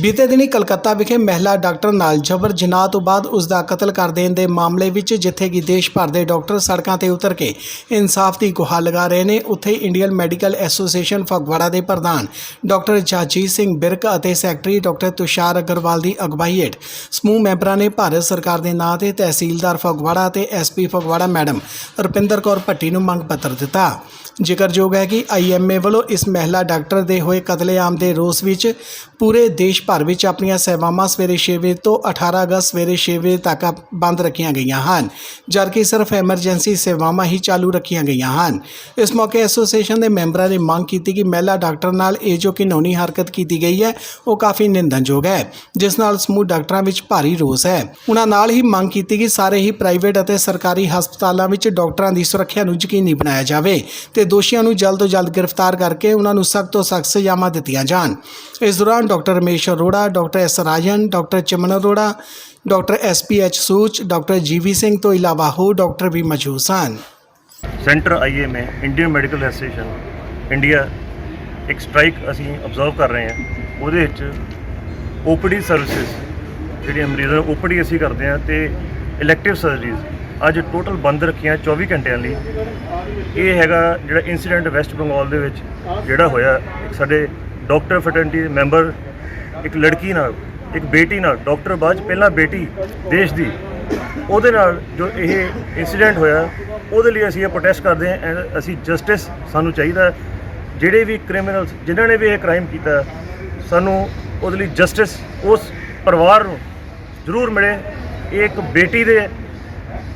ਬੀਤੇ ਦਿਨੀ ਕਲਕੱਤਾ ਵਿਖੇ ਮਹਿਲਾ ਡਾਕਟਰ ਨਾਲ ਜਬਰ ਜਨਾਹ ਤੋਂ ਬਾਅਦ ਉਸ ਦਾ ਕਤਲ ਕਰ ਦੇਣ ਦੇ ਮਾਮਲੇ ਵਿੱਚ ਜਿੱਥੇ ਕਿ ਦੇਸ਼ ਭਰ ਦੇ ਡਾਕਟਰ ਸੜਕਾਂ ਤੇ ਉਤਰ ਕੇ ਇਨਸਾਫ ਦੀ ਗੁਹਾਰ ਲਗਾ ਰਹੇ ਨੇ, ਉੱਥੇ ਇੰਡੀਅਨ ਮੈਡੀਕਲ ਐਸੋਸੀਏਸ਼ਨ ਫਗਵਾੜਾ ਦੇ ਪ੍ਰਧਾਨ ਡਾਕਟਰ ਜਾਜੀਤ ਸਿੰਘ ਬਿਰਕ ਅਤੇ ਸੈਕਟਰੀ ਡਾਕਟਰ ਤੁਸ਼ਾਰ ਅਗਰਵਾਲ ਦੀ ਅਗਵਾਈ ਹੇਠ ਸਮੂਹ ਮੈਂਬਰਾਂ ਨੇ ਭਾਰਤ ਸਰਕਾਰ ਦੇ ਨਾਂ ਤੇ ਤਹਿਸੀਲਦਾਰ ਫਗਵਾੜਾ ਅਤੇ ਐਸਪੀ ਫਗਵਾੜਾ ਮੈਡਮ ਰੁਪਿੰਦਰ ਕੌਰ ਭੱਟੀ ਨੂੰ ਮੰਗ ਪੱਤਰ ਦਿੱਤਾ। ਜ਼ਿਕਰਯੋਗ ਹੈ ਕਿ ਆਈਐਮਏ ਵੱਲੋਂ ਇਸ ਮਹਿਲਾ ਡਾਕਟਰ ਦੇ ਹੋਏ ਕਤਲੇਆਮ ਦੇ ਰੋਸ ਵਿੱਚ ਪੂਰੇ ਦੇਸ਼ ਭਰ ਵਿੱਚ ਆਪਣੀਆਂ ਸੇਵਾਵਾਂ ਸਵੇਰੇ 6 ਵਜੇ ਤੋਂ 18 ਅਗਸਤ ਸਵੇਰੇ 6 ਵਜੇ ਤੱਕ ਬੰਦ ਰੱਖੀਆਂ ਗਈਆਂ ਹਨ, ਜਦਕਿ ਸਿਰਫ ਐਮਰਜੈਂਸੀ ਸੇਵਾਵਾਂ ਹੀ ਚਾਲੂ ਰੱਖੀਆਂ ਗਈਆਂ ਹਨ। ਇਸ ਮੌਕੇ ਐਸੋਸੀਏਸ਼ਨ ਦੇ ਮੈਂਬਰਾਂ ਨੇ ਮੰਗ ਕੀਤੀ ਕਿ ਮਹਿਲਾ ਡਾਕਟਰ ਨਾਲ ਇਹ ਜੋ ਘਿਨੌਣੀ ਹਰਕਤ ਕੀਤੀ ਗਈ ਹੈ, ਉਹ ਕਾਫੀ ਨਿੰਦਣਯੋਗ ਹੈ, ਜਿਸ ਨਾਲ ਸਮੂਹ ਡਾਕਟਰਾਂ ਵਿੱਚ ਭਾਰੀ ਰੋਸ ਹੈ। ਉਹਨਾਂ ਨਾਲ ਹੀ ਮੰਗ ਕੀਤੀ ਕਿ ਸਾਰੇ ਹੀ ਪ੍ਰਾਈਵੇਟ ਅਤੇ ਸਰਕਾਰੀ ਹਸਪਤਾਲਾਂ ਵਿੱਚ ਡਾਕਟਰਾਂ ਦੀ ਸੁਰੱਖਿਆ ਨੂੰ ਯਕੀਨੀ ਬਣਾਇਆ ਜਾਵੇ ਤੇ ਦੋਸ਼ੀਆਂ ਨੂੰ ਜਲਦ ਤੋਂ ਜਲਦ ਗ੍ਰਿਫਤਾਰ ਕਰਕੇ ਉਹਨਾਂ ਨੂੰ ਸਖਤ ਤੋਂ ਸਖਤ ਸਜ਼ਾਵਾਂ ਦਿੱਤੀਆਂ ਜਾਣ। ਇਸ ਦੌਰਾਨ doctor Ramesh Arora, doctor S Rajan, doctor Chaman Arora, doctor S P H Sooch, doctor G V Singh ਤੋਂ ਇਲਾਵਾ ਹੋਰ ਡਾਕਟਰ ਵੀ ਮੌਜੂਦ ਸਨ। Centre IMA Indian Medical Association, India ਇੱਕ ਸਟ੍ਰਾਈਕ ਅਸੀਂ ਅਬਜ਼ਰਵ ਕਰ ਰਹੇ ਹਾਂ। ਉਹਦੇ ਵਿੱਚ ਓਪੀਡੀ ਸਰਵਿਸਿਜ਼, ਜਿਹੜੀਆਂ ਮਰੀਜ਼ਾਂ ਨੂੰ ਓਪੀਡੀ ਅਸੀਂ ਕਰਦੇ ਹਾਂ ਤੇ ਇਲੈਕਟਿਵ ਸਰਜਰੀਜ਼ ਅੱਜ ਟੋਟਲ ਬੰਦ ਰੱਖੀਆਂ 24 ਘੰਟਿਆਂ ਲਈ। ਇਹ ਹੈਗਾ ਜਿਹੜਾ ਇਨਸੀਡੈਂਟ ਵੈਸਟ ਬੰਗਾਲ ਦੇ ਵਿੱਚ ਜਿਹੜਾ ਹੋਇਆ। ਸਾਡੇ ਡਾਕਟਰ ਫੈਟਰਨਿਟੀ ਦੇ ਮੈਂਬਰ ਇੱਕ ਲੜਕੀ ਨਾਲ, ਇੱਕ ਬੇਟੀ ਨਾਲ ਡਾਕਟਰ ਬਾਅਦ 'ਚ ਪਹਿਲਾਂ ਬੇਟੀ ਦੇਸ਼ ਦੀ। ਉਹਦੇ ਨਾਲ ਜੋ ਇਹ ਇਨਸੀਡੈਂਟ ਹੋਇਆ, ਉਹਦੇ ਲਈ ਅਸੀਂ ਇਹ ਪ੍ਰੋਟੈਸਟ ਕਰਦੇ ਹਾਂ ਐਂਡ ਅਸੀਂ ਜਸਟਿਸ ਸਾਨੂੰ ਚਾਹੀਦਾ ਜਿਹੜੇ ਵੀ ਕ੍ਰਿਮੀਨਲਸ ਜਿਨ੍ਹਾਂ ਨੇ ਵੀ ਇਹ ਕ੍ਰਾਈਮ ਕੀਤਾ, ਸਾਨੂੰ ਉਹਦੇ ਲਈ ਜਸਟਿਸ ਉਸ ਪਰਿਵਾਰ ਨੂੰ ਜ਼ਰੂਰ ਮਿਲੇ। ਇਹ ਇੱਕ ਬੇਟੀ ਦੇ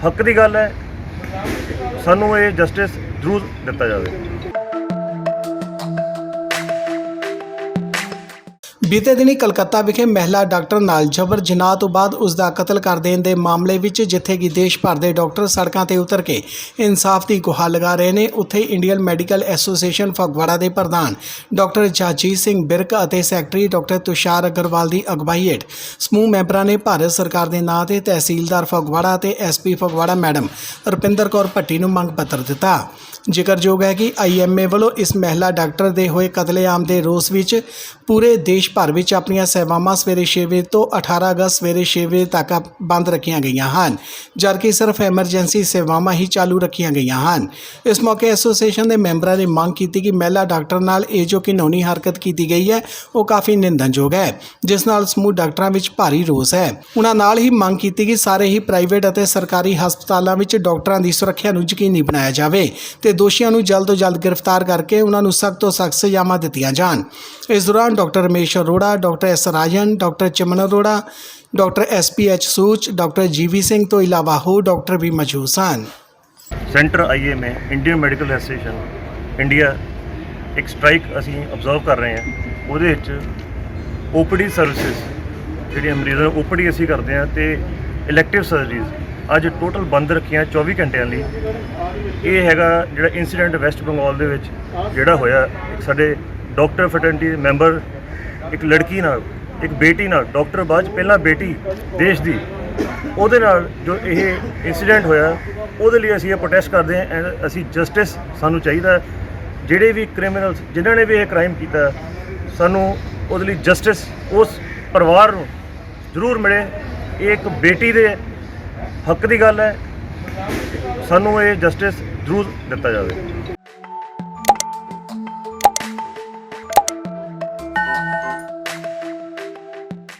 ਹੱਕ ਦੀ ਗੱਲ ਹੈ। ਸਾਨੂੰ ਇਹ ਜਸਟਿਸ ਜ਼ਰੂਰ ਦਿੱਤਾ ਜਾਵੇ। ਬੀਤੇ ਦਿਨੀ ਕਲਕੱਤਾ ਵਿਖੇ ਮਹਿਲਾ ਡਾਕਟਰ ਨਾਲ ਜਬਰ ਜਨਾਹ ਤੋਂ ਬਾਅਦ ਉਸ ਦਾ ਕਤਲ ਕਰ ਦੇਣ ਦੇ ਮਾਮਲੇ ਵਿੱਚ ਜਿੱਥੇ ਕਿ ਦੇਸ਼ ਭਰ ਦੇ ਡਾਕਟਰ ਸੜਕਾਂ ਤੇ ਉਤਰ ਕੇ ਇਨਸਾਫ ਦੀ ਗੁਹਾਰ ਲਗਾ ਰਹੇ ਨੇ, ਉੱਥੇ ਇੰਡੀਅਨ ਮੈਡੀਕਲ ਐਸੋਸੀਏਸ਼ਨ ਫਗਵਾੜਾ ਦੇ ਪ੍ਰਧਾਨ ਡਾਕਟਰ ਜਾਜੀਤ ਸਿੰਘ ਬਿਰਕ ਅਤੇ ਸੈਕਟਰੀ ਡਾਕਟਰ ਤੁਸ਼ਾਰ ਅਗਰਵਾਲ ਦੀ ਅਗਵਾਈ ਹੇਠ ਸਮੂਹ ਮੈਂਬਰਾਂ ਨੇ ਭਾਰਤ ਸਰਕਾਰ ਦੇ ਨਾਂ ਤੇ ਤਹਿਸੀਲਦਾਰ ਫਗਵਾੜਾ ਅਤੇ ਐਸਪੀ ਫਗਵਾੜਾ ਮੈਡਮ ਰੁਪਿੰਦਰ ਕੌਰ ਭੱਟੀ ਨੂੰ ਮੰਗ ਪੱਤਰ ਦਿੱਤਾ। ਜ਼ਿਕਰਯੋਗ ਹੈ ਕਿ ਆਈਐਮਏ ਵੱਲੋਂ ਇਸ ਮਹਿਲਾ ਡਾਕਟਰ ਦੇ ਹੋਏ ਕਤਲੇਆਮ ਦੇ ਰੋਸ ਵਿੱਚ ਪੂਰੇ ਦੇਸ਼ ਭਰ ਵਿੱਚ ਆਪਣੀਆਂ ਸੇਵਾਵਾਂ ਸਵੇਰੇ 6 ਵਜੇ ਤੋਂ 18 ਅਗਸਤ ਸਵੇਰੇ 6 ਵਜੇ ਤੱਕ ਬੰਦ ਰੱਖੀਆਂ ਗਈਆਂ ਹਨ, ਜਦਕਿ ਸਿਰਫ ਐਮਰਜੈਂਸੀ ਸੇਵਾਵਾਂ ਹੀ ਚਾਲੂ ਰੱਖੀਆਂ ਗਈਆਂ ਹਨ। ਇਸ ਮੌਕੇ ਐਸੋਸੀਏਸ਼ਨ ਦੇ ਮੈਂਬਰਾਂ ਨੇ ਮੰਗ ਕੀਤੀ ਕਿ ਮਹਿਲਾ ਡਾਕਟਰ ਨਾਲ ਇਹ ਜੋ ਘਿਨੌਣੀ ਹਰਕਤ ਕੀਤੀ ਗਈ ਹੈ, ਉਹ ਕਾਫੀ ਨਿੰਦਣਯੋਗ ਹੈ, ਜਿਸ ਨਾਲ ਸਮੂਹ ਡਾਕਟਰਾਂ ਵਿੱਚ ਭਾਰੀ ਰੋਸ ਹੈ। ਉਹਨਾਂ ਨਾਲ ਹੀ ਮੰਗ ਕੀਤੀ ਕਿ ਸਾਰੇ ਹੀ ਪ੍ਰਾਈਵੇਟ ਅਤੇ ਸਰਕਾਰੀ ਹਸਪਤਾਲਾਂ ਵਿੱਚ ਡਾਕਟਰਾਂ ਦੀ ਸੁਰੱਖਿਆ ਨੂੰ ਯਕੀਨੀ ਬਣਾਇਆ ਜਾਵੇ ਤੇ ਦੋਸ਼ੀਆਂ ਨੂੰ ਜਲਦ ਤੋਂ ਜਲਦ ਗ੍ਰਿਫਤਾਰ ਕਰਕੇ ਉਹਨਾਂ ਨੂੰ ਸਖਤ ਤੋਂ ਸਖਤ ਸਜ਼ਾਵਾਂ ਦਿੱਤੀਆਂ ਜਾਣ। ਇਸ ਦੌਰਾਨ doctor Ramesh Arora, doctor S Rajan, doctor Chaman Arora, doctor S P H Sooch, doctor G V Singh ਤੋਂ ਇਲਾਵਾ ਹੋਰ ਡਾਕਟਰ ਵੀ ਮੌਜੂਦ ਸਨ। Centre IMA Indian Medical Association, India ਇੱਕ ਸਟ੍ਰਾਈਕ ਅਸੀਂ ਅਬਜ਼ਰਵ ਕਰ ਰਹੇ ਹਾਂ। ਉਹਦੇ ਵਿੱਚ ਓਪੀਡੀ ਸਰਵਿਸਿਜ਼, ਜਿਹੜੀਆਂ ਮਰੀਜ਼ਾਂ ਨੂੰ ਓਪੀਡੀ ਅਸੀਂ ਕਰਦੇ ਹਾਂ ਤੇ ਇਲੈਕਟਿਵ ਸਰਜਰੀਜ਼ ਅੱਜ ਟੋਟਲ ਬੰਦ ਰੱਖੀਆਂ 24 ਘੰਟਿਆਂ ਲਈ। ਇਹ ਹੈਗਾ ਜਿਹੜਾ ਇਨਸੀਡੈਂਟ ਵੈਸਟ ਬੰਗਾਲ ਦੇ ਵਿੱਚ ਜਿਹੜਾ ਹੋਇਆ। ਸਾਡੇ ਡਾਕਟਰ ਫੈਟਰਨਿਟੀ ਦੇ ਮੈਂਬਰ ਇੱਕ ਲੜਕੀ ਨਾਲ, ਇੱਕ ਬੇਟੀ ਨਾਲ ਡਾਕਟਰ ਬਾਅਦ 'ਚ ਪਹਿਲਾਂ ਬੇਟੀ ਦੇਸ਼ ਦੀ, ਉਹਦੇ ਨਾਲ ਜੋ ਇਹ ਇਨਸੀਡੈਂਟ ਹੋਇਆ, ਉਹਦੇ ਲਈ ਅਸੀਂ ਇਹ ਪ੍ਰੋਟੈਸਟ ਕਰਦੇ ਹਾਂ ਐਂਡ ਅਸੀਂ ਜਸਟਿਸ ਸਾਨੂੰ ਚਾਹੀਦਾ ਜਿਹੜੇ ਵੀ ਕ੍ਰਿਮੀਨਲਸ ਜਿਨ੍ਹਾਂ ਨੇ ਵੀ ਇਹ ਕ੍ਰਾਈਮ ਕੀਤਾ, ਸਾਨੂੰ ਉਹਦੇ ਲਈ ਜਸਟਿਸ ਉਸ ਪਰਿਵਾਰ ਨੂੰ ਜ਼ਰੂਰ ਮਿਲੇ। ਇਹ ਇੱਕ ਬੇਟੀ ਦੇ ਹੱਕ ਦੀ ਗੱਲ ਹੈ। ਸਾਨੂੰ ਇਹ ਜਸਟਿਸ ਜ਼ਰੂਰ ਦਿੱਤਾ ਜਾਵੇ।